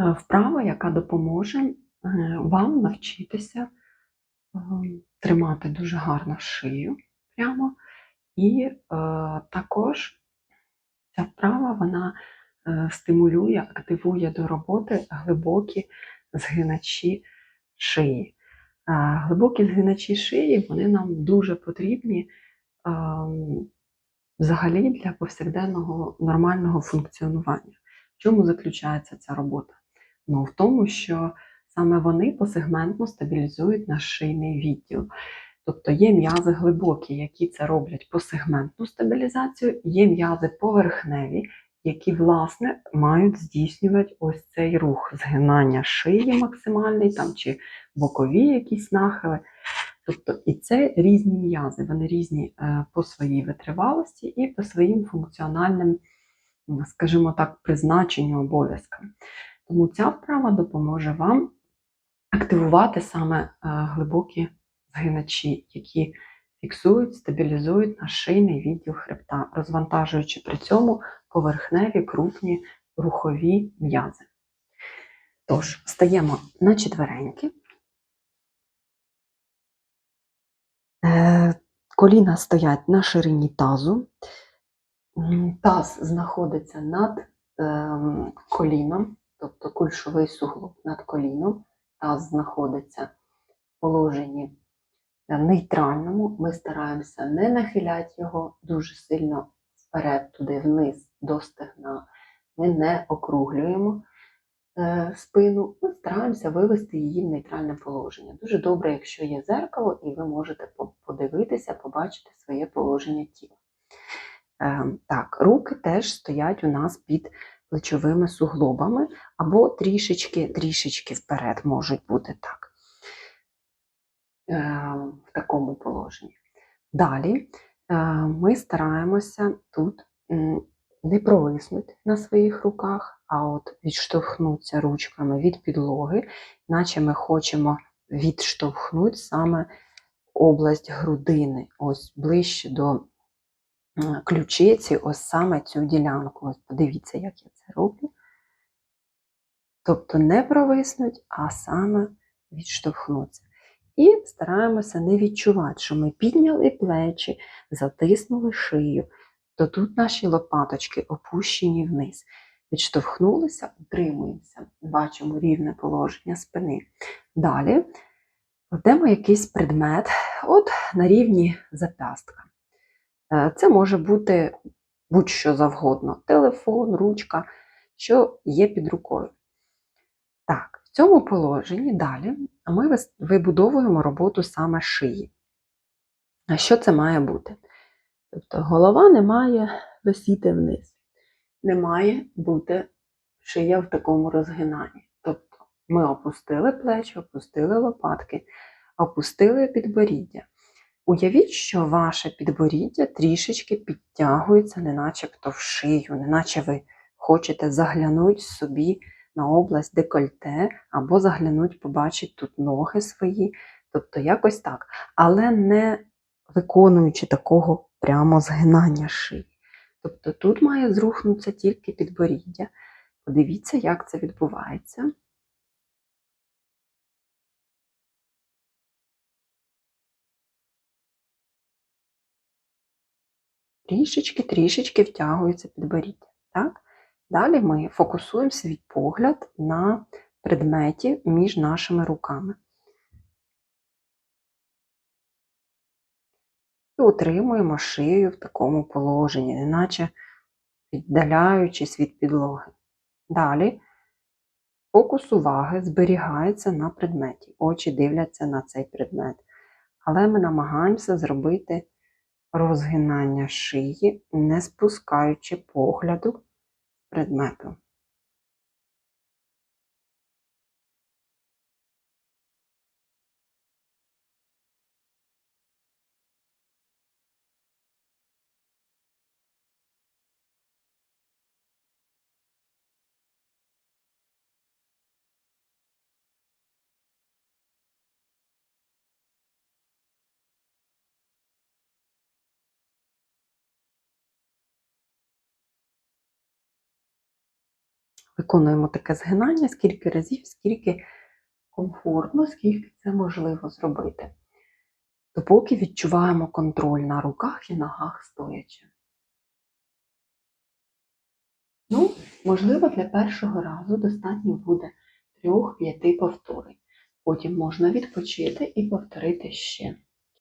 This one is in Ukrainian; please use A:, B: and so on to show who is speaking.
A: е, вправа, яка допоможе е, вам навчитися е, тримати дуже гарно шию прямо. І також ця вправа вона стимулює, активує до роботи глибокі згиначі шиї. Глибокі згиначі шиї вони нам дуже потрібні. Ем, взагалі для повсякденного нормального функціонування. В чому заключається ця робота? Ну, в тому, що саме вони посегментно стабілізують наш шийний відділ. Тобто є м'язи глибокі, які це роблять посегментну стабілізацію, є м'язи поверхневі, які, власне, мають здійснювати ось цей рух згинання шиї максимальний там, чи бокові якісь нахили. Тобто і це різні м'язи, вони різні е, по своїй витривалості і по своїм функціональним, скажімо так, призначенню обов'язкам. Тому ця вправа допоможе вам активувати саме е, глибокі згиначі, які фіксують, стабілізують наш шийний відділ хребта, розвантажуючи при цьому поверхневі крупні рухові м'язи. Тож, стаємо на четвереньки. Е, коліна стоять на ширині тазу. Таз знаходиться над ем, коліном, тобто кульшовий суглоб над коліном. Таз знаходиться в положенні е, нейтральному. Ми стараємося не нахиляти його дуже сильно вперед, туди вниз до стегна. Ми не округлюємо. Е, спину, ми стараємося вивести її в нейтральне положення. Дуже добре, якщо є зеркало, і ви можете подивитися, побачити своє положення тіла. Е, так, руки теж стоять у нас під плечовими суглобами, або трішечки трішечки вперед можуть бути так, е, в такому положенні. Далі ми стараємося тут не провиснуть на своїх руках, а от відштовхнуться ручками від підлоги, наче ми хочемо відштовхнути саме область грудини, ось ближче до ключиці, ось саме цю ділянку. Ось подивіться, як я це роблю. Тобто не провиснуть, а саме відштовхнуться. І стараємося не відчувати, що ми підняли плечі, затиснули шию то тут наші лопаточки опущені вниз. Відштовхнулися, утримуємося, бачимо рівне положення спини. Далі кладемо якийсь предмет от на рівні запястка. Е, це може бути будь-що завгодно: телефон, ручка, що є під рукою. Так, в цьому положенні далі ми вибудовуємо роботу саме шиї. А що це має бути? Тобто голова не має висіти вниз, не має бути шия в такому розгинанні. Тобто ми опустили плечі, опустили лопатки, опустили підборіддя. Уявіть, що ваше підборіддя трішечки підтягується, не начебто в шию, неначе ви хочете заглянути собі на область декольте, або заглянути, побачити тут ноги свої. Тобто якось так. Але не виконуючи такого прямо згинання шиї. Тобто тут має зрухнутися тільки підборіддя. Подивіться, як це відбувається. Трішечки-трішечки втягується підборіддя. Так? Далі ми фокусуємо свій погляд на предметі між нашими руками. І утримуємо шию в такому положенні, неначе віддаляючись від підлоги. Далі фокус уваги зберігається на предметі. Очі дивляться на цей предмет. Але ми намагаємося зробити розгинання шиї, не спускаючи погляду предмету. Виконуємо таке згинання скільки разів, скільки комфортно, скільки це можливо зробити. Допоки відчуваємо контроль на руках і ногах стоячи. Ну, можливо, для першого разу достатньо буде 3-5 повторень. Потім можна відпочити і повторити ще.